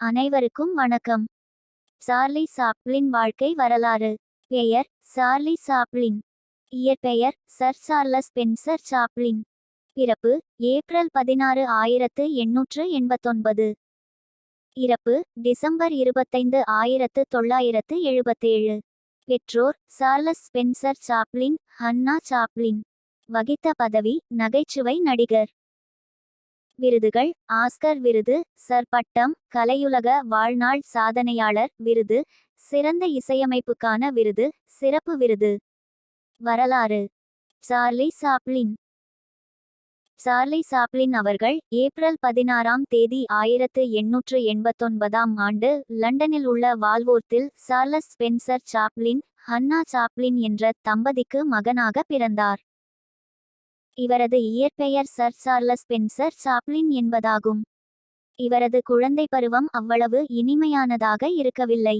அனைவருக்கும் வணக்கம். Charlie Chaplin வாழ்க்கை வரலாறு. பெயர் சார்லி சாப்ளின். இயற்பெயர் சர் சார்லஸ் பென்சர் சாப்ளின். பிறப்பு ஏப்ரல் பதினாறு ஆயிரத்து எண்ணூற்று எண்பத்தொன்பது. இறப்பு டிசம்பர் இருபத்தைந்து ஆயிரத்து தொள்ளாயிரத்து எழுபத்தேழு. பெற்றோர் Charles Spencer Chaplin Hannah Chaplin. வகித்த பதவி நகைச்சுவை நடிகர். விருதுகள் ஆஸ்கர் விருது சர் பட்டம் கலையுலக வாழ்நாள் சாதனையாளர் விருது சிறந்த இசையமைப்புக்கான விருது சிறப்பு விருது. வரலாறு. Charlie Chaplin. சார்லி சாப்ளின் அவர்கள் ஏப்ரல் பதினாறாம் தேதி ஆயிரத்து எண்ணூற்று எண்பத்தொன்பதாம் ஆண்டு லண்டனில் உள்ள வால்வோர்த்தில் Charles Spencer Chaplin Hannah Chaplin என்ற தம்பதிக்கு மகனாக பிறந்தார். இவரது இயற்பெயர் சர் சார்லஸ் பென்சர் சாப்ளின் என்பதாகும். இவரது குழந்தை பருவம் அவ்வளவு இனிமையானதாக இருக்கவில்லை.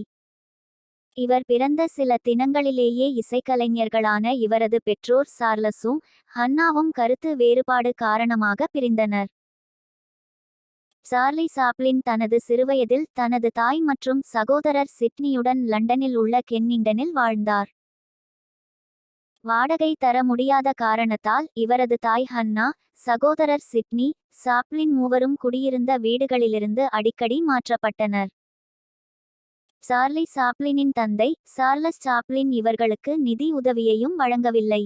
இவர் பிறந்த சில தினங்களிலேயே இசைக்கலைஞர்களான இவரது பெற்றோர் சார்லஸும் ஹன்னாவும் கருத்து வேறுபாடு காரணமாக பிரிந்தனர். சார்லி சாப்ளின் தனது சிறுவயதில் தனது தாய் மற்றும் சகோதரர் சிட்னியுடன் லண்டனில் உள்ள கென்னிங்டனில் வாழ்ந்தார். வாடகை தர முடியாத காரணத்தால் இவரது தாய் ஹன்னா சகோதரர் சிட்னி சாப்ளின் மூவரும் குடியிருந்த வீடுகளிலிருந்து அடிக்கடி மாற்றப்பட்டனர். சார்லி சாப்ளினின் தந்தை சார்லஸ் சாப்ளின் இவர்களுக்கு நிதி உதவியையும் வழங்கவில்லை.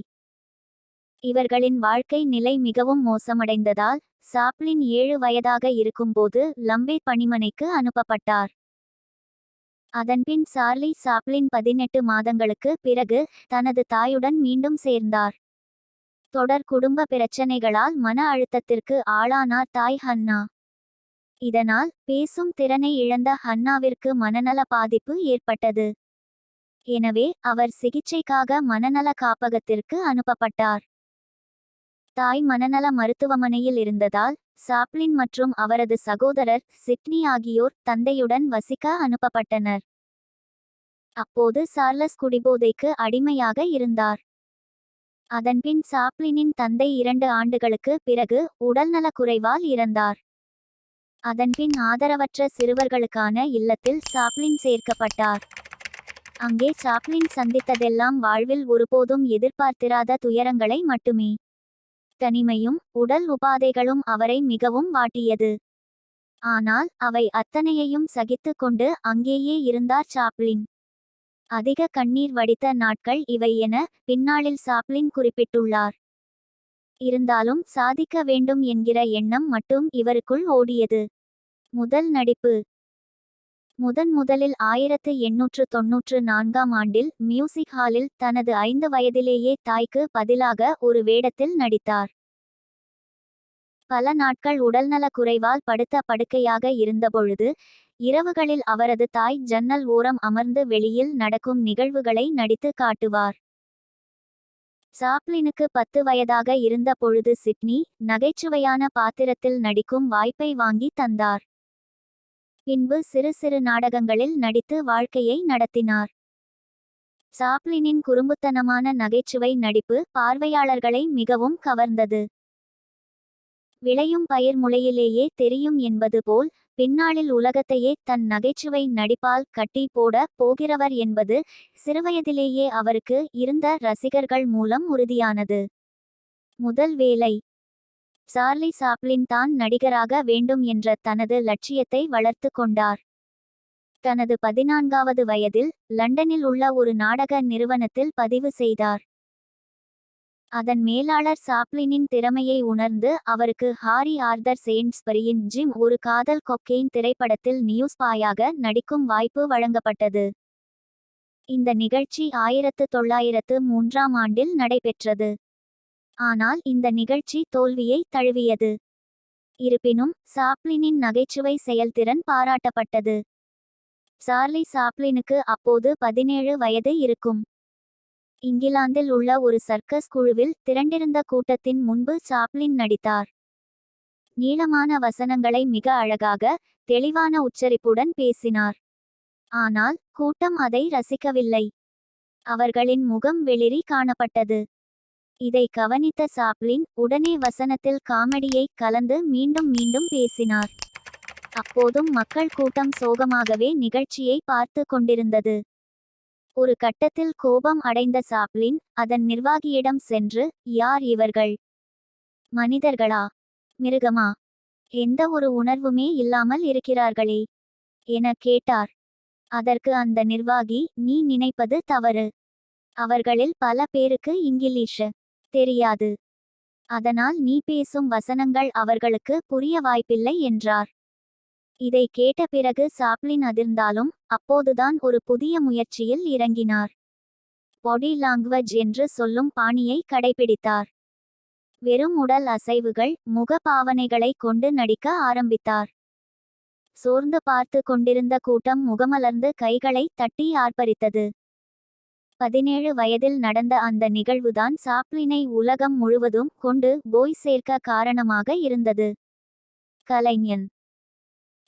இவர்களின் வாழ்க்கை நிலை மிகவும் மோசமடைந்ததால் சாப்ளின் ஏழு வயதாக இருக்கும்போது லம்பே பணிமனைக்கு அனுப்பப்பட்டார். அதன்பின் சார்லி சாப்ளின் பதினெட்டு மாதங்களுக்கு பிறகு தனது தாயுடன் மீண்டும் சேர்ந்தார். தொடர் குடும்ப பிரச்சனைகளால் மன அழுத்தத்திற்கு ஆளானார் தாய் ஹன்னா. இதனால் பேசும் திறனை இழந்த ஹன்னாவிற்கு மனநல பாதிப்பு ஏற்பட்டது. எனவே அவர் சிகிச்சைக்காக மனநல காப்பகத்திற்கு அனுப்பப்பட்டார். தாய் மனநல மருத்துவமனையில் இருந்ததால் சாப்ளின் மற்றும் அவரது சகோதரர் சிட்னி ஆகியோர் தந்தையுடன் வசிக்க அனுப்பப்பட்டனர். அப்போது சார்லஸ் குடிபோதைக்கு அடிமையாக இருந்தார். அதன்பின் சாப்ளினின் தந்தை இரண்டு ஆண்டுகளுக்கு பிறகு உடல்நலக் குறைவால் இறந்தார். அதன்பின் ஆதரவற்ற சிறுவர்களுக்கான இல்லத்தில் சாப்ளின் சேர்க்கப்பட்டார். அங்கே சாப்ளின் சந்தித்ததெல்லாம் வாழ்வில் ஒருபோதும் எதிர்பார்த்திராத துயரங்களை மட்டுமே. தனிமையும் உடல் உபாதைகளும் அவரை மிகவும் வாட்டியது. ஆனால் அவை அத்தனையையும் சகித்து கொண்டு அங்கேயே இருந்தார் சாப்ளின். அதிக கண்ணீர் வடித்த நாட்கள் இவை என பின்னாளில் சாப்ளின் குறிப்பிட்டுள்ளார். இருந்தாலும் சாதிக்க வேண்டும் என்கிற எண்ணம் மட்டும் இவருக்குள் ஓடியது. முதல் நடிப்பு முதன் முதலில் ஆயிரத்து எண்ணூற்று தொன்னூற்று நான்காம் ஆண்டில் மியூசிக் ஹாலில் தனது ஐந்து வயதிலேயே தாய்க்கு பதிலாக ஒரு வேடத்தில் நடித்தார். பல நாட்கள் உடல்நலக் குறைவால் படுத்த படுக்கையாக இருந்தபொழுது இரவுகளில் அவரது தாய் ஜன்னல் ஓரம் அமர்ந்து வெளியில் நடக்கும் நிகழ்வுகளை நடித்து காட்டுவார். சாப்ளினுக்கு பத்து வயதாக இருந்த பொழுது சிட்னி நகைச்சுவையான பாத்திரத்தில் நடிக்கும் வாய்ப்பை வாங்கி தந்தார். பின்பு சிறு சிறு நாடகங்களில் நடித்து வாழ்க்கையை நடத்தினார். சாப்ளினின் குறும்புத்தனமான நகைச்சுவை நடிப்பு பார்வையாளர்களை மிகவும் கவர்ந்தது. விளையும் பயிர் முளையிலேயே தெரியும் என்பது போல் பின்னாளில் உலகத்தையே தன் நகைச்சுவை நடிப்பால் கட்டி போட போகிறவர் என்பது சிறுவயதிலேயே அவருக்கு இருந்த ரசிகர்கள் மூலம் உறுதியானது. முதல் வேலை சார்லி சாப்ளின் தான் நடிகராக வேண்டும் என்ற தனது லட்சியத்தை வளர்த்து கொண்டார். தனது பதினான்காவது வயதில் லண்டனில் உள்ள ஒரு நாடக நிறுவனத்தில் பதிவு செய்தார். அதன் மேலாளர் சாப்ளினின் திறமையை உணர்ந்து அவருக்கு ஹாரி ஆர்தர் செயின்ஸ்பரியின் ஜிம் ஒரு காதல் கொக்கெயின் திரைப்படத்தில் நியூஸ் பாயாக நடிக்கும் வாய்ப்பு வழங்கப்பட்டது. இந்த நிகழ்ச்சி ஆயிரத்து தொள்ளாயிரத்து மூன்றாம் ஆண்டில் நடைபெற்றது. ஆனால் இந்த நிகழ்ச்சி தோல்வியை தழுவியது. இருப்பினும் சாப்ளினின் நகைச்சுவை செயல்திறன் பாராட்டப்பட்டது. சார்லி சாப்ளினுக்கு அப்போது பதினேழு வயது இருக்கும். இங்கிலாந்தில் உள்ள ஒரு சர்க்கஸ் குழுவில் திரண்டிருந்த கூட்டத்தின் முன்பு சாப்ளின் நடித்தார். நீளமான வசனங்களை மிக அழகாக தெளிவான உச்சரிப்புடன் பேசினார். ஆனால் கூட்டம் அதை ரசிக்கவில்லை. அவர்களின் முகம் வெளிரி காணப்பட்டது. இதை கவனித்த சாப்ளின் உடனே வசனத்தில் காமெடியை கலந்து மீண்டும் மீண்டும் பேசினார். அப்போதும் மக்கள் கூட்டம் சோகமாகவே நிகழ்ச்சியை பார்த்து கொண்டிருந்தது. ஒரு கட்டத்தில் கோபம் அடைந்த சாப்ளின் அதன் நிர்வாகியிடம் சென்று யார் இவர்கள்? மனிதர்களா? மிருகமா? எந்த ஒரு உணர்வுமே இல்லாமல் இருக்கிறார்களே? என கேட்டார். அதற்கு அந்த நிர்வாகி நீ நினைப்பது தவறு. அவர்களில் பல பேருக்கு இங்கிலீஷ். தெரியாது. அதனால் நீ பேசும் வசனங்கள் அவர்களுக்கு புரிய வாய்ப்பில்லை என்றார். இதை கேட்ட பிறகு சாப்ளின் அதிர்ந்தாலும் அப்போதுதான் ஒரு புதிய முயற்சியில் இறங்கினார். பாடி லாங்குவேஜ் என்று சொல்லும் பாணியை கடைபிடித்தார். வெறும் உடல் அசைவுகள் முக பாவனைகளை கொண்டு நடிக்க ஆரம்பித்தார். சோர்ந்து பார்த்து கொண்டிருந்த கூட்டம் முகமலர்ந்து கைகளை தட்டி ஆர்ப்பரித்தது. பதினேழு வயதில் நடந்த அந்த நிகழ்வுதான் சாப்ளினை உலகம் முழுவதும் கொண்டு போய் சேர்க்க காரணமாக இருந்தது. கலைஞன்.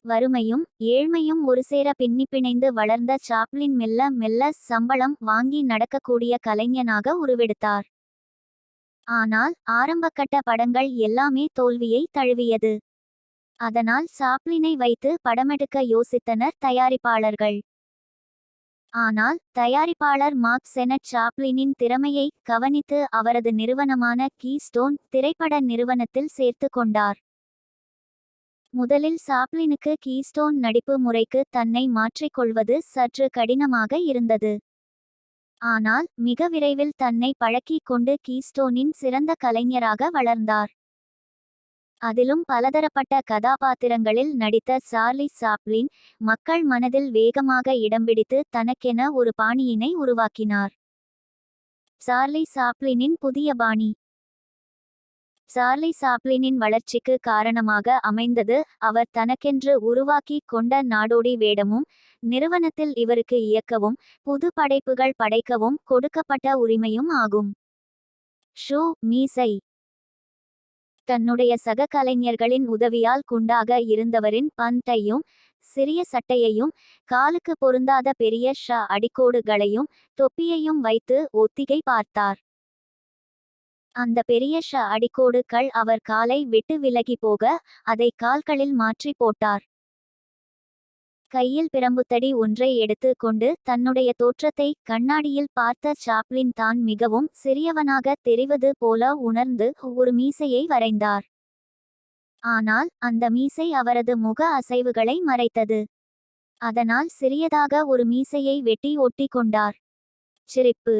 வறுமையும் ஏழ்மையும் ஒருசேர பின்னி பிணைந்து வளர்ந்த சாப்ளின் மெல்ல மெல்ல சம்பளம் வாங்கி நடக்கக்கூடிய கலைஞனாக உருவெடுத்தார். ஆனால் ஆரம்பக்கட்ட படங்கள் எல்லாமே தோல்வியை தழுவியது. அதனால் சாப்ளினை வைத்து படமெடுக்க யோசித்தனர் தயாரிப்பாளர்கள். ஆனால் தயாரிப்பாளர் மார்க் செனட் சாப்ளினின் திறமையை கவனித்து அவரது நிறுவனமான கீஸ்டோன் திரைப்பட நிறுவனத்தில் சேர்த்து கொண்டார். முதலில் சாப்ளினுக்கு கீஸ்டோன் நடிப்பு முறைக்கு தன்னை மாற்றிக்கொள்வது சற்று கடினமாக இருந்தது. ஆனால் மிக விரைவில் தன்னை பழக்கிக் கொண்டு கீஸ்டோனின் சிறந்த கலைஞராக வளர்ந்தார். அதிலும் பலதரப்பட்ட கதாபாத்திரங்களில் நடித்த சார்லி சாப்ளின் மக்கள் மனதில் வேகமாக இடம் பிடித்து தனக்கென ஒரு பாணியினை உருவாக்கினார். சார்லி சாப்ளினின் புதிய பாணி. சார்லி சாப்ளினின் வளர்ச்சிக்கு காரணமாக அமைந்தது அவர் தனக்கென்று உருவாக்கி கொண்ட நாடோடி வேடமும் நிறுவனத்தில் இவருக்கு இயக்கவும் புது படைப்புகள் படைக்கவும் கொடுக்கப்பட்ட உரிமையும் ஆகும். ஷூ மீசை. தன்னுடைய சக கலைஞர்களின் உதவியால் குண்டாக இருந்தவரின் பந்தையும் சிறிய சட்டையையும் காலுக்கு பொருந்தாத பெரிய ஷ அடிக்கோடுகளையும் தொப்பியையும் வைத்து ஒத்திகை பார்த்தார். அந்த பெரிய ஷ அடிக்கோடுகள் அவர் காலை விட்டு விலகி போக அதை கால்களில் மாற்றி போட்டார். கையில் பிரம்புத்தடி ஒன்றை எடுத்து கொண்டு தன்னுடைய தோற்றத்தை கண்ணாடியில் பார்த்த சாப்ளின் தான் மிகவும் சிறியவனாக தெரிவது போல உணர்ந்து ஒரு மீசையை வரைந்தார். ஆனால் அந்த மீசை அவரது முக அசைவுகளை மறைத்தது. அதனால் சிறியதாக ஒரு மீசையை வெட்டி ஒட்டி கொண்டார். சிரிப்பு.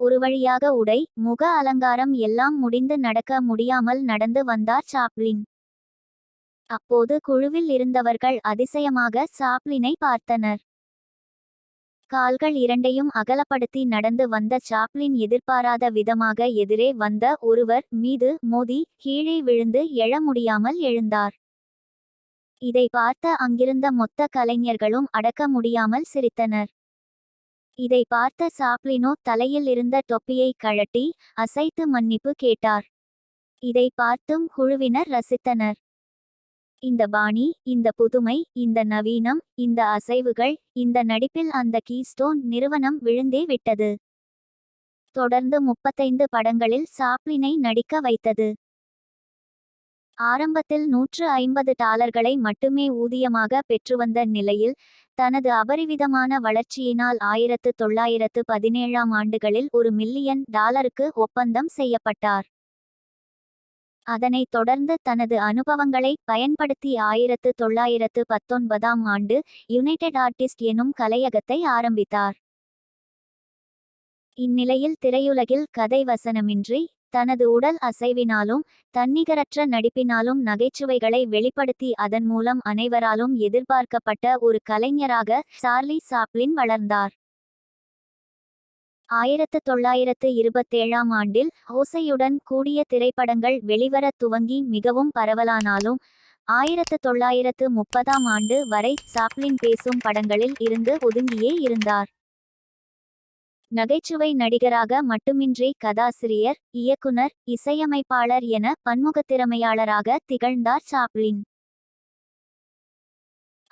ஒரு வழியாக உடை முக அலங்காரம் எல்லாம் முடிந்து நடக்க முடியாமல் நடந்து வந்தார் சாப்ளின் அப்போது குழுவில் இருந்தவர்கள் அதிசயமாக சாப்ளினை பார்த்தனர். கால்கள் இரண்டையும் அகலப்படுத்தி நடந்து வந்த சாப்ளின் எதிர்பாராத விதமாக எதிரே வந்த ஒருவர் மீது மோதி கீழே விழுந்து எழ முடியாமல் எழுந்தார். இதை பார்த்த அங்கிருந்த மொத்த கலைஞர்களும் அடக்க முடியாமல் சிரித்தனர். இதை பார்த்த சாப்ளினோ தலையில் இருந்த தொப்பியை கழட்டி அசைத்து மன்னிப்பு கேட்டார். இதை பார்த்தும் குழுவினர் ரசித்தனர். இந்த பாணி இந்த புதுமை இந்த நவீனம் இந்த அசைவுகள் இந்த நடிப்பில் அந்த கீஸ்டோன் நிறுவனம் விழுந்தே விட்டது. தொடர்ந்து முப்பத்தைந்து படங்களில் சாப்ளினை நடிக்க வைத்தது. ஆரம்பத்தில் நூற்று ஐம்பது டாலர்களை மட்டுமே ஊதியமாக பெற்றுவந்த நிலையில் தனது அபரிவிதமான வளர்ச்சியினால் ஆயிரத்து தொள்ளாயிரத்து பதினேழாம் ஆண்டுகளில் ஒரு மில்லியன் டாலருக்கு ஒப்பந்தம் செய்யப்பட்டார். அதனைத் தொடர்ந்து தனது அனுபவங்களை பயன்படுத்தி ஆயிரத்து தொள்ளாயிரத்து பத்தொன்பதாம் ஆண்டு யுனைடெட் ஆர்டிஸ்ட் எனும் கலையகத்தை ஆரம்பித்தார். இந்நிலையில் திரையுலகில் கதை வசனமின்றி தனது உடல் அசைவினாலும் தன்னிகரற்ற நடிப்பினாலும் நகைச்சுவைகளை வெளிப்படுத்தி அதன் மூலம் அனைவராலும் எதிர்பார்க்கப்பட்ட ஒரு கலைஞராக சார்லி சாப்ளின் வளர்ந்தார். ஆயிரத்து தொள்ளாயிரத்து இருபத்தேழாம் ஆண்டில் ஓசையுடன் கூடிய திரைப்படங்கள் வெளிவரத் துவங்கி மிகவும் பரவலானாலும் ஆயிரத்து தொள்ளாயிரத்து முப்பதாம் ஆண்டு வரை சாப்ளின் பேசும் படங்களில் இருந்து ஒதுங்கியே இருந்தார். நகைச்சுவை நடிகராக மட்டுமின்றி கதாசிரியர் இயக்குனர் இசையமைப்பாளர் என பன்முகத்திறமையாளராக திகழ்ந்தார் சாப்ளின்.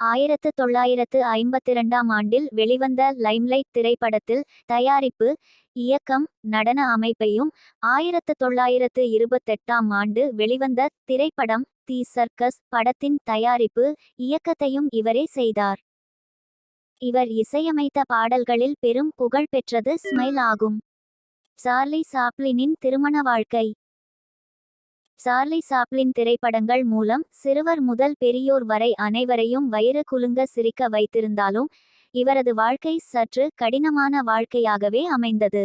ஆயிரத்து தொள்ளாயிரத்து ஐம்பத்திரண்டாம் ஆண்டில் வெளிவந்த லைம்லைட் திரைப்படத்தில் தயாரிப்பு இயக்கம் நடன அமைப்பையும் ஆயிரத்து தொள்ளாயிரத்து இருபத்தெட்டாம் ஆண்டு வெளிவந்த திரைப்படம் தி சர்க்கஸ் படத்தின் தயாரிப்பு இயக்கத்தையும் இவரே செய்தார். இவர் இசையமைத்த பாடல்களில் பெரும் புகழ் பெற்றது ஸ்மைல் ஆகும். சார்லி சாப்ளினின் திருமண வாழ்க்கை. சார்லி சாப்ளின் திரைப்படங்கள் மூலம் சிறுவர் முதல் பெரியோர் வரை அனைவரையும் வயிறு குலுங்க சிரிக்க வைத்திருந்தாலும் இவரது வாழ்க்கை சற்று கடினமான வாழ்க்கையாகவே அமைந்தது.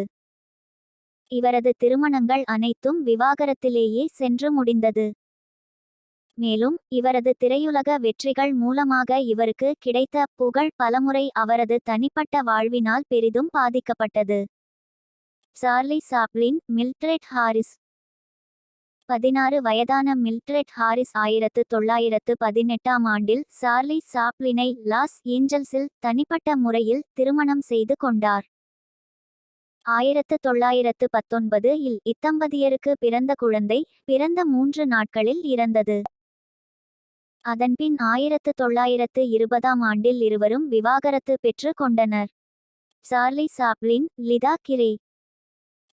இவரது திருமணங்கள் அனைத்தும் விவாகரத்திலேயே சென்று முடிந்தது. மேலும் இவரது திரையுலக வெற்றிகள் மூலமாக இவருக்கு கிடைத்த புகழ் பலமுறை அவரது தனிப்பட்ட வாழ்வினால் பெரிதும் பாதிக்கப்பட்டது. சார்லி சாப்ளின் மில்ட்ரெட் ஹாரிஸ் பதினாறு வயதான மில்ட்ரெட் ஹாரிஸ் ஆயிரத்து தொள்ளாயிரத்து பதினெட்டாம் ஆண்டில் சார்லி சாப்ளினை லாஸ் ஏஞ்சல்ஸில் தனிப்பட்ட முறையில் திருமணம் செய்து கொண்டார். ஆயிரத்து தொள்ளாயிரத்து பத்தொன்பது இல் இத்தம்பதியருக்கு பிறந்த குழந்தை பிறந்த மூன்று நாட்களில் இறந்தது. அதன்பின் ஆயிரத்து தொள்ளாயிரத்து இருபதாம் ஆண்டில் இருவரும் விவாகரத்து பெற்று கொண்டனர். Charlie Chaplin Lita Grey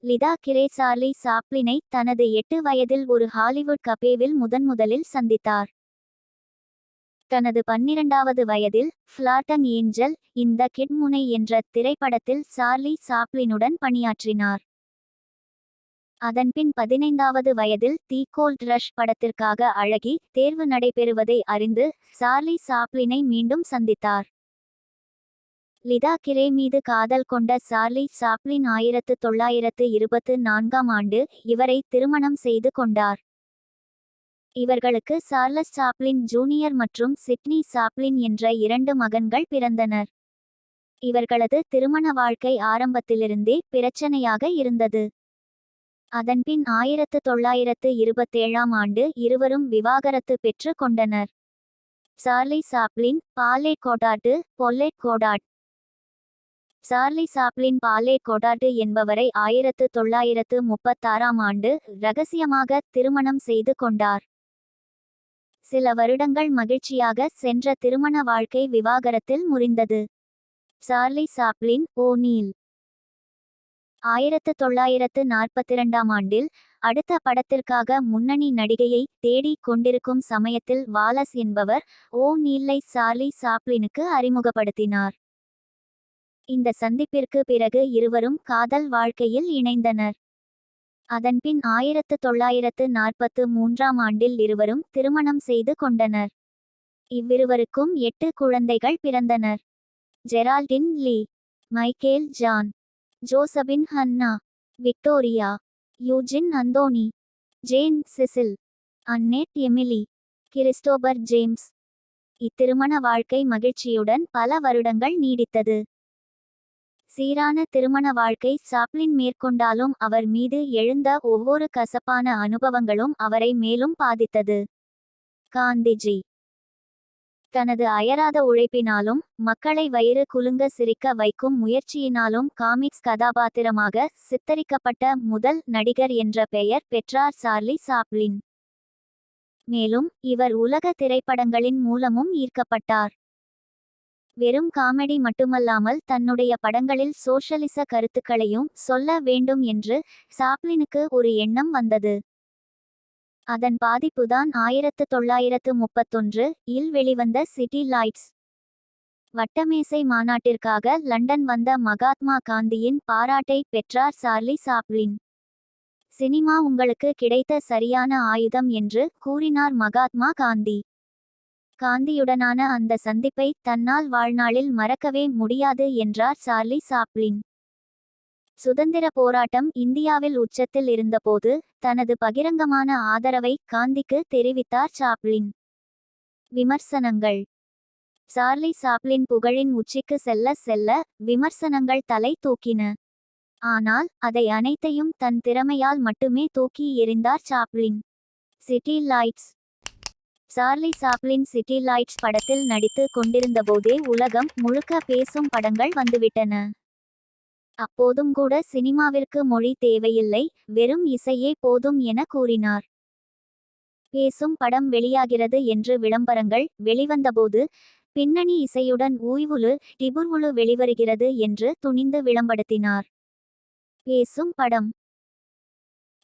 Lita Grey Charlie சாப்ளினை தனது எட்டு வயதில் ஒரு ஹாலிவுட் கபேவில் முதன்முதலில் சந்தித்தார். தனது பன்னிரண்டாவது வயதில் ஃப்ளாட்டங் ஏஞ்சல் இந்த கிட்முனை என்ற திரைப்படத்தில் சார்லி சாப்ளினுடன் பணியாற்றினார். அதன்பின் பதினைந்தாவது வயதில் தி கோல்ட் ரஷ் படத்திற்காக அழகி தேர்வு நடைபெறுவதை அறிந்து சார்லி சாப்ளினை மீண்டும் சந்தித்தார். லிதா கிரே மீது காதல் கொண்ட சார்லி சாப்ளின் ஆயிரத்து தொள்ளாயிரத்து இருபத்து நான்காம் ஆண்டு இவரை திருமணம் செய்து கொண்டார். இவர்களுக்கு சார்லஸ் சாப்ளின் ஜூனியர் மற்றும் சிட்னி சாப்ளின் என்ற இரண்டு மகன்கள் பிறந்தனர். இவர்களது திருமண வாழ்க்கை ஆரம்பத்திலிருந்தே பிரச்சனையாக இருந்தது. அதன்பின் ஆயிரத்து தொள்ளாயிரத்து இருபத்தேழாம் ஆண்டு இருவரும் விவாகரத்து பெற்று கொண்டனர். Charlie Chaplin Paulette Goddard Paulette Goddard Charlie Chaplin Paulette Goddard என்பவரை ஆயிரத்து தொள்ளாயிரத்து முப்பத்தாறாம் ஆண்டு ரகசியமாக திருமணம் செய்து கொண்டார். சில வருடங்கள் மகிழ்ச்சியாக சென்ற திருமண வாழ்க்கை விவாகரத்தில் முறிந்தது. சார்லி சாப்ளின் ஓ நீல் ஆயிரத்து தொள்ளாயிரத்து நாற்பத்திரண்டாம் ஆண்டில் அடுத்த படத்திற்காக முன்னணி நடிகையை தேடிக் கொண்டிருக்கும் சமயத்தில் வாலஸ் என்பவர் ஓ நீல்லை சார்லி சாப்ளினுக்கு அறிமுகப்படுத்தினார். இந்த சந்திப்பிற்கு பிறகு இருவரும் காதல் வாழ்க்கையில் இணைந்தனர். அதன்பின் ஆயிரத்து தொள்ளாயிரத்து நாற்பத்து மூன்றாம் ஆண்டில் இருவரும் திருமணம் செய்து கொண்டனர். இவ்விருவருக்கும் எட்டு குழந்தைகள் பிறந்தனர். Geraldine Leigh Michael John Josephine Hannah Victoria Eugene Anthony Jane Cecil Annette Emily Christopher James. இத்திருமண வாழ்க்கை மகிழ்ச்சியுடன் பல வருடங்கள் நீடித்தது. சீரான திருமண வாழ்க்கை சாப்ளின் மேற்கொண்டாலும் அவர் மீது எழுந்த ஒவ்வொரு கசப்பான அனுபவங்களும் அவரை மேலும் பாதித்தது. காந்திஜி. தனது அயராத உழைப்பினாலும் மக்களை வயிறு குலுங்க சிரிக்க வைக்கும் முயற்சியினாலும் காமிக்ஸ் கதாபாத்திரமாக சித்தரிக்கப்பட்ட முதல் நடிகர் என்ற பெயர் பெற்றார் சார்லி சாப்ளின். மேலும் இவர் உலக திரைப்படங்களின் மூலமும் ஈர்க்கப்பட்டார். வெறும் காமெடி மட்டுமல்லாமல் தன்னுடைய படங்களில் சோஷலிச கருத்துக்களையும் சொல்ல வேண்டும் என்று சாப்ளினுக்கு ஒரு எண்ணம் வந்தது. அதன் பாதிப்புதான் ஆயிரத்து தொள்ளாயிரத்து முப்பத்தொன்று இல் வெளிவந்த சிட்டி லைட்ஸ். வட்டமேசை மாநாட்டிற்காக லண்டன் வந்த மகாத்மா காந்தியின் பாராட்டை பெற்றார் சார்லி சாப்ளின். சினிமா உங்களுக்கு கிடைத்த சரியான ஆயுதம் என்று கூறினார் மகாத்மா காந்தி. காந்தியுடனான அந்த சந்திப்பை தன்னால் வாழ்நாளில் மறக்கவே முடியாது என்றார் சார்லி சாப்ளின். சுதந்திர போராட்டம் இந்தியாவில் உச்சத்தில் இருந்தபோது தனது பகிரங்கமான ஆதரவை காந்திக்கு தெரிவித்தார் சாப்ளின். விமர்சனங்கள். சார்லி சாப்ளின் புகழின் உச்சிக்கு செல்ல செல்ல விமர்சனங்கள் தலை தூக்கின. ஆனால் அதை அனைத்தையும் தன் திறமையால் மட்டுமே தூக்கி எறிந்தார் Chaplin. City Lights. Charlie Chaplin City Lights படத்தில் நடித்து கொண்டிருந்தபோதே உலகம் முழுக்க பேசும் படங்கள் வந்துவிட்டன. அப்போதும் கூட சினிமாவிற்கு மொழி தேவையில்லை வெறும் இசையே போதும் என கூறினார். பேசும் படம் வெளியாகிறது என்று விளம்பரங்கள் வெளிவந்தபோது பின்னணி இசையுடன் ஊய்வுலு டிபுர்வுலு வெளிவருகிறது என்று துணிந்து விளம்படுத்தினார். பேசும் படம்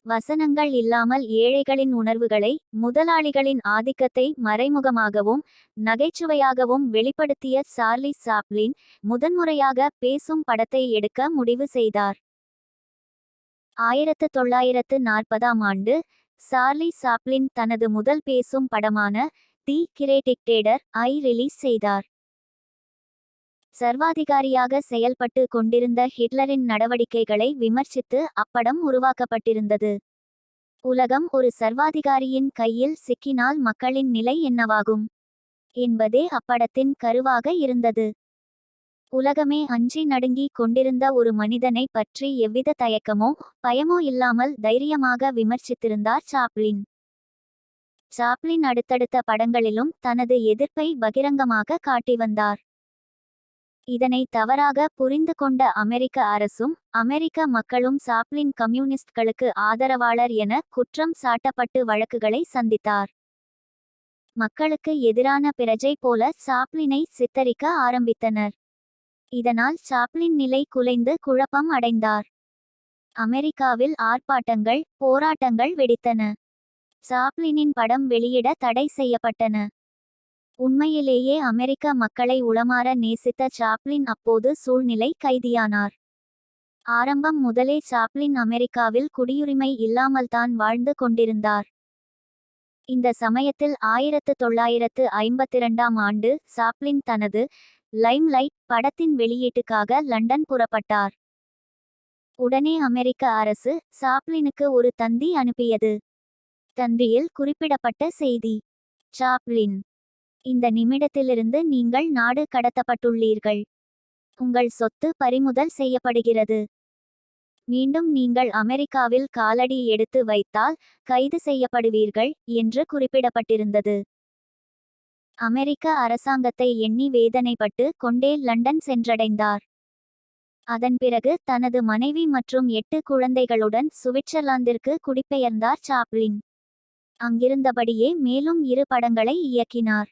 வசனங்கள் இல்லாமல் ஏழைகளின் உணர்வுகளை முதலாளிகளின் ஆதிக்கத்தை மறைமுகமாகவும் நகைச்சுவையாகவும் வெளிப்படுத்திய சார்லி சாப்ளின் முதன்முறையாக பேசும் படத்தை எடுக்க முடிவு செய்தார். ஆயிரத்து தொள்ளாயிரத்து நாற்பதாம் ஆண்டு சார்லி சாப்ளின் தனது முதல் பேசும் படமான தி கிரேடிக்டேடர் ஐ ரிலீஸ் செய்தார். சர்வாதிகாரியாக செயல்பட்டு கொண்டிருந்த ஹிட்லரின் நடவடிக்கைகளை விமர்சித்து அப்படம் உருவாக்கப்பட்டிருந்தது. உலகம் ஒரு சர்வாதிகாரியின் கையில் சிக்கினால் மக்களின் நிலை என்னவாகும்? என்பதே அப்படத்தின் கருவாக இருந்தது. உலகமே அஞ்சி நடுங்கி கொண்டிருந்த ஒரு மனிதனை பற்றி எவ்வித தயக்கமோ பயமோ இல்லாமல் தைரியமாக விமர்சித்திருந்தார் சாப்ளின். சாப்ளின் அடுத்தடுத்த படங்களிலும் தனது எதிர்ப்பை பகிரங்கமாக காட்டி வந்தார் இதனை தவறாக புரிந்து கொண்ட அமெரிக்க அரசும் அமெரிக்க மக்களும் சாப்ளின் கம்யூனிஸ்ட்களுக்கு ஆதரவாளர் என குற்றம் சாட்டப்பட்டு வழக்குகளை சந்தித்தார். மக்களுக்கு எதிரான பிரஜை போல சாப்ளினை சித்தரிக்க ஆரம்பித்தனர். இதனால் சாப்ளின் நிலை குலைந்து குழப்பம் அடைந்தார். அமெரிக்காவில் ஆர்ப்பாட்டங்கள் போராட்டங்கள் வெடித்தன. சாப்ளினின் படம் வெளியிட தடை செய்யப்பட்டன. உண்மையிலேயே அமெரிக்க மக்களை உளமாற நேசித்த சாப்ளின் அப்போது சூழ்நிலை கைதியானார். ஆரம்பம் முதலே சாப்ளின் அமெரிக்காவில் குடியுரிமை இல்லாமல்தான் வாழ்ந்து கொண்டிருந்தார். இந்த சமயத்தில் ஆயிரத்து தொள்ளாயிரத்து ஐம்பத்திரண்டாம் ஆண்டு சாப்ளின் தனது லைம்லைட் படத்தின் வெளியீட்டுக்காக லண்டன் புறப்பட்டார். உடனே அமெரிக்க அரசு சாப்ளினுக்கு ஒரு தந்தி அனுப்பியது. தந்தியில் குறிப்பிடப்பட்ட செய்தி. சாப்ளின் இந்த நிமிடத்திலிருந்து நீங்கள் நாடு கடத்தப்பட்டுள்ளீர்கள். உங்கள் சொத்து பறிமுதல் செய்யப்படுகிறது. மீண்டும் நீங்கள் அமெரிக்காவில் காலடி எடுத்து வைத்தால் கைது செய்யப்படுவீர்கள் என்று குறிப்பிடப்பட்டிருந்தது. அமெரிக்க அரசாங்கத்தை எண்ணி வேதனைப்பட்டு கொண்டே லண்டன் சென்றடைந்தார். அதன் பிறகு தனது மனைவி மற்றும் எட்டு குழந்தைகளுடன் சுவிட்சர்லாந்திற்கு குடிபெயர்ந்தார் சாப்ளின். அங்கிருந்தபடியே மேலும் இரு படங்களை இயக்கினார்.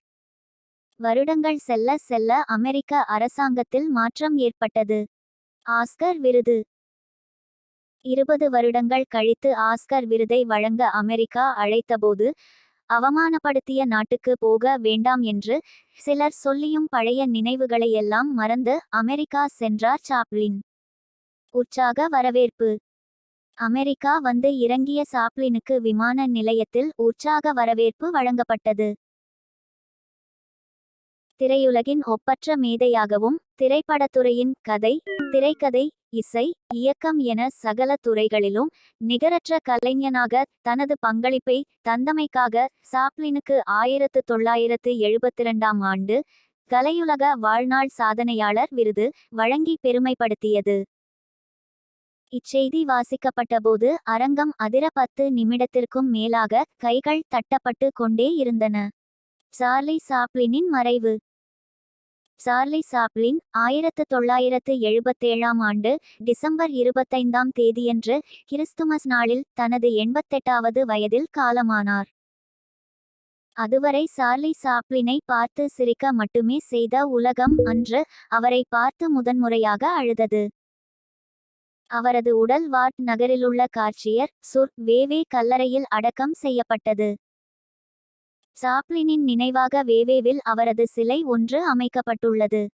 வருடங்கள் செல்ல செல்ல அமெரிக்க அரசாங்கத்தில் மாற்றம் ஏற்பட்டது. ஆஸ்கர் விருது. இருபது வருடங்கள் கழித்து ஆஸ்கர் விருதை வழங்க அமெரிக்கா அழைத்தபோது அவமானப்படுத்திய நாட்டுக்கு போக வேண்டாம் என்று சிலர் சொல்லியும் பழைய நினைவுகளையெல்லாம் மறந்து அமெரிக்கா சென்றார் சாப்ளின். உற்சாக வரவேற்பு. அமெரிக்கா வந்து இறங்கிய சாப்ளினுக்கு விமான நிலையத்தில் உற்சாக வரவேற்பு வழங்கப்பட்டது. திரையுலகின் ஒப்பற்ற மேதையாகவும் திரைப்படத்துறையின் கதை திரைக்கதை இசை இயக்கம் என சகல துறைகளிலும் நிகரற்ற கலைஞனாக தனது பங்களிப்பை தந்தமைக்காக சாப்ளினுக்கு ஆயிரத்து தொள்ளாயிரத்து எழுபத்திரண்டாம் ஆண்டு கலையுலக வாழ்நாள் சாதனையாளர் விருது வழங்கி பெருமைப்படுத்தியது. இச்செய்தி வாசிக்கப்பட்டபோது அரங்கம் அதிர பத்து நிமிடத்திற்கும் மேலாக கைகள் தட்டப்பட்டு கொண்டே இருந்தன. சார்லி சாப்ளினின் மறைவு. சார்லி சாப்ளின் ஆயிரத்து தொள்ளாயிரத்து எழுபத்தேழாம் ஆண்டு டிசம்பர் இருபத்தைந்தாம் தேதியன்று கிறிஸ்துமஸ் நாளில் தனது எண்பத்தெட்டாவது வயதில் காலமானார். அதுவரை சார்லி சாப்ளினை பார்த்து சிரிக்க மட்டுமே செய்த உலகம் அன்று அவரை பார்த்து முதன்முறையாக அழுதது. அவரது உடல் வார்ட் நகரிலுள்ள காட்சியர் சுர் வேவே கல்லறையில் அடக்கம் செய்யப்பட்டது. சாப்ளினின் நினைவாக வேவேவில் அவரது சிலை ஒன்று அமைக்கப்பட்டுள்ளது.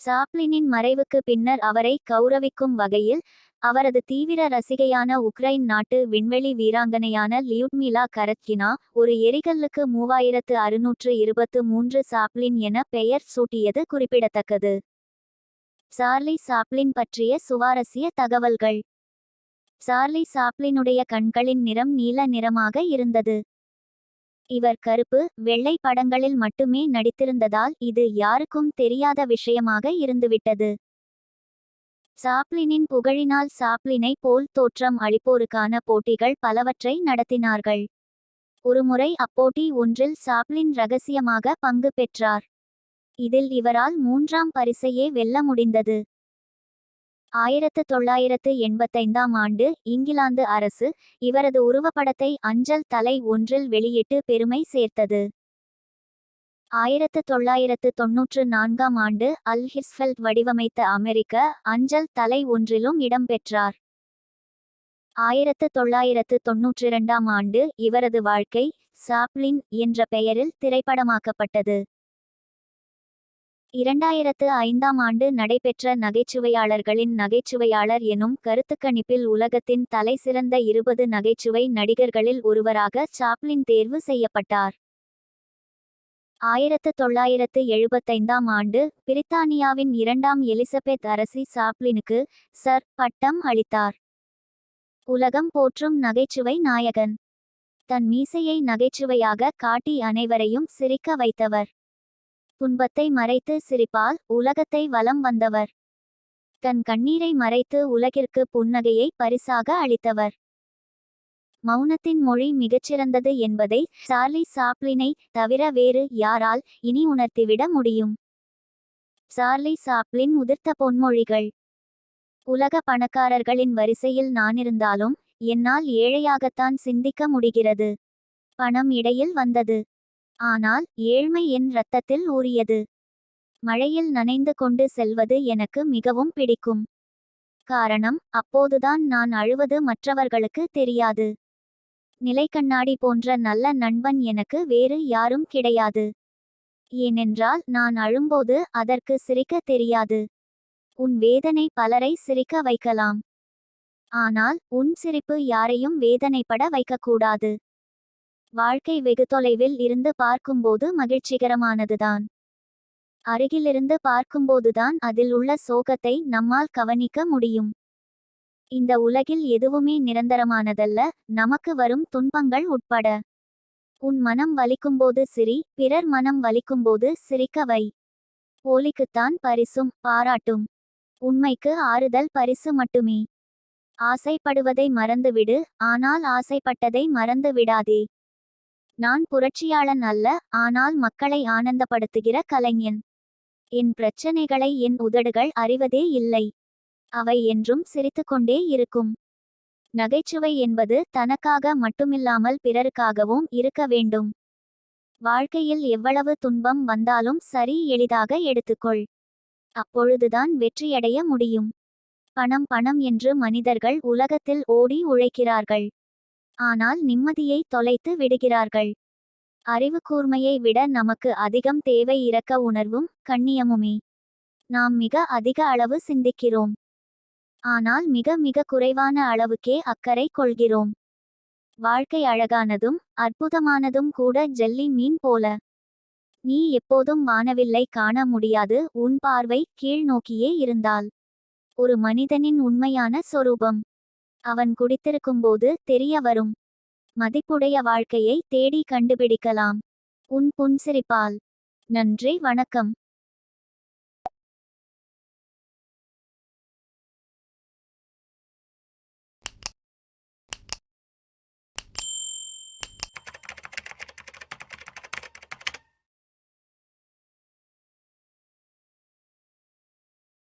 சாப்ளினின் மறைவுக்கு பின்னர் அவரை கௌரவிக்கும் வகையில் அவரது தீவிர ரசிகையான உக்ரைன் நாட்டு விண்வெளி வீராங்கனையான லியூட்மிலா கரத்கினா ஒரு எரிகல்லுக்கு மூவாயிரத்து அறுநூற்று இருபத்து மூன்று சாப்ளின் என பெயர் சூட்டியது குறிப்பிடத்தக்கது. சார்லி சாப்ளின் பற்றிய சுவாரஸ்ய தகவல்கள். சார்லி சாப்ளினுடைய கண்களின் நிறம் நீல நிறமாக இருந்தது. இவர் கருப்பு வெள்ளை படங்களில் மட்டுமே நடித்திருந்ததால் இது யாருக்கும் தெரியாத விஷயமாக இருந்துவிட்டது. சாப்ளினின் புகழினால் சாப்ளினை போல் தோற்றம் அளிப்போருக்கான போட்டிகள் பலவற்றை நடத்தினார்கள். ஒருமுறை அப்போட்டி ஒன்றில் சாப்ளின் ரகசியமாக பங்கு பெற்றார். இதில் இவரால் மூன்றாம் பரிசையே வெல்ல முடிந்தது. ஆயிரத்து தொள்ளாயிரத்து எண்பத்தைந்தாம் ஆண்டு இங்கிலாந்து அரசு இவரது உருவப்படத்தை அஞ்சல் தலை ஒன்றில் வெளியிட்டு பெருமை சேர்த்தது. ஆயிரத்து தொள்ளாயிரத்து தொன்னூற்று நான்காம் ஆண்டு அல் ஹிஸ்ஃபெல்ட் வடிவமைத்த அமெரிக்க அஞ்சல் தலை ஒன்றிலும் இடம்பெற்றார். ஆயிரத்து தொள்ளாயிரத்து தொன்னூற்றிரண்டாம் ஆண்டு இவரது வாழ்க்கை சாப்ளின் என்ற பெயரில் திரைப்படமாக்கப்பட்டது. இரண்டாயிரத்து ஐந்தாம் ஆண்டு நடைபெற்ற நகைச்சுவையாளர்களின் நகைச்சுவையாளர் எனும் கருத்துக்கணிப்பில் உலகத்தின் தலைசிறந்த இருபது நகைச்சுவை நடிகர்களில் ஒருவராக சாப்ளின் தேர்வு செய்யப்பட்டார். ஆயிரத்து தொள்ளாயிரத்து எழுபத்தைந்தாம் ஆண்டு பிரித்தானியாவின் இரண்டாம் எலிசபெத் அரசி சாப்ளினுக்கு சர் பட்டம் அளித்தார். உலகம் போற்றும் நகைச்சுவை நாயகன். தன் மீசையை நகைச்சுவையாக காட்டி அனைவரையும் சிரிக்க வைத்தவர். துன்பத்தை மறைத்து சிரிப்பால் உலகத்தை வலம் வந்தவர். தன் கண்ணீரை மறைத்து உலகிற்கு புன்னகையை பரிசாக அளித்தவர். மௌனத்தின் மொழி மிகச்சிறந்தது என்பதை சார்லி சாப்ளினை தவிர வேறு யாரால் இனி உணர்த்திவிட முடியும். சார்லி சாப்ளின் உதிர்த்த பொன்மொழிகள். உலக பணக்காரர்களின் வரிசையில் நானிருந்தாலும் என்னால் ஏழையாகத்தான் சிந்திக்க முடிகிறது. பணம் இடையில் வந்தது. ஆனால் ஏழ்மை என் இரத்தத்தில் ஊறியது. மழையில் நனைந்து கொண்டு செல்வது எனக்கு மிகவும் பிடிக்கும். காரணம் அப்போதுதான் நான் அழுவது மற்றவர்களுக்கு தெரியாது. நிலைக்கண்ணாடி போன்ற நல்ல நண்பன் எனக்கு வேறு யாரும் கிடையாது. ஏனென்றால் நான் அழும்போது அதற்கு சிரிக்க தெரியாது. உன் வேதனை பலரை சிரிக்க வைக்கலாம். ஆனால் உன் சிரிப்பு யாரையும் வேதனைப்பட வைக்கக்கூடாது. வாழ்க்கை வெகு தொலைவில் இருந்து பார்க்கும்போது மகிழ்ச்சிகரமானதுதான். அருகிலிருந்து பார்க்கும்போதுதான் அதில் உள்ள சோகத்தை நம்மால் கவனிக்க முடியும். இந்த உலகில் எதுவுமே நிரந்தரமானதல்ல நமக்கு வரும் துன்பங்கள் உட்பட. உன் மனம் வலிக்கும்போது சிரி பிறர் மனம் வலிக்கும்போது சிரிக்க வை. போலிக்குத்தான் பரிசும் பாராட்டும். உண்மைக்கு ஆறுதல் பரிசு மட்டுமே. ஆசைப்படுவதை மறந்துவிடு ஆனால் ஆசைப்பட்டதை மறந்து விடாதே நான் புரட்சியாளன் அல்ல ஆனால் மக்களை ஆனந்தப்படுத்துகிற கலைஞன். என் பிரச்சனைகளை என் உதடுகள் அறிவதே இல்லை. அவை என்றும் சிரித்துக்கொண்டே இருக்கும். நகைச்சுவை என்பது தனக்காக மட்டுமில்லாமல் பிறருக்காகவும் இருக்க வேண்டும். வாழ்க்கையில் எவ்வளவு துன்பம் வந்தாலும் சரி எளிதாக எடுத்துக்கொள். அப்பொழுதுதான் வெற்றியடைய முடியும். பணம் பணம் என்று மனிதர்கள் உலகத்தில் ஓடி உழைக்கிறார்கள். ஆனால் நிம்மதியை தொலைத்து விடுகிறார்கள். அறிவு கூர்மையை விட நமக்கு அதிகம் தேவை இரக்க உணர்வும் கண்ணியமுமே. நாம் மிக அதிக அளவு சிந்திக்கிறோம். ஆனால் மிக மிக குறைவான அளவுக்கே அக்கறை கொள்கிறோம். வாழ்க்கை அழகானதும் அற்புதமானதும் கூட ஜெல்லி மீன் போல. நீ எப்போதும் வானவில்லை காண முடியாது உன் பார்வை கீழ் நோக்கியே இருந்தால். ஒரு மனிதனின் உண்மையான சொரூபம். அவன் குடித்திருக்கும்போது தெரிய வரும். மதிப்புடைய வாழ்க்கையை தேடி கண்டுபிடிக்கலாம். உன் புன்சிரிப்பால். நன்றி வணக்கம்.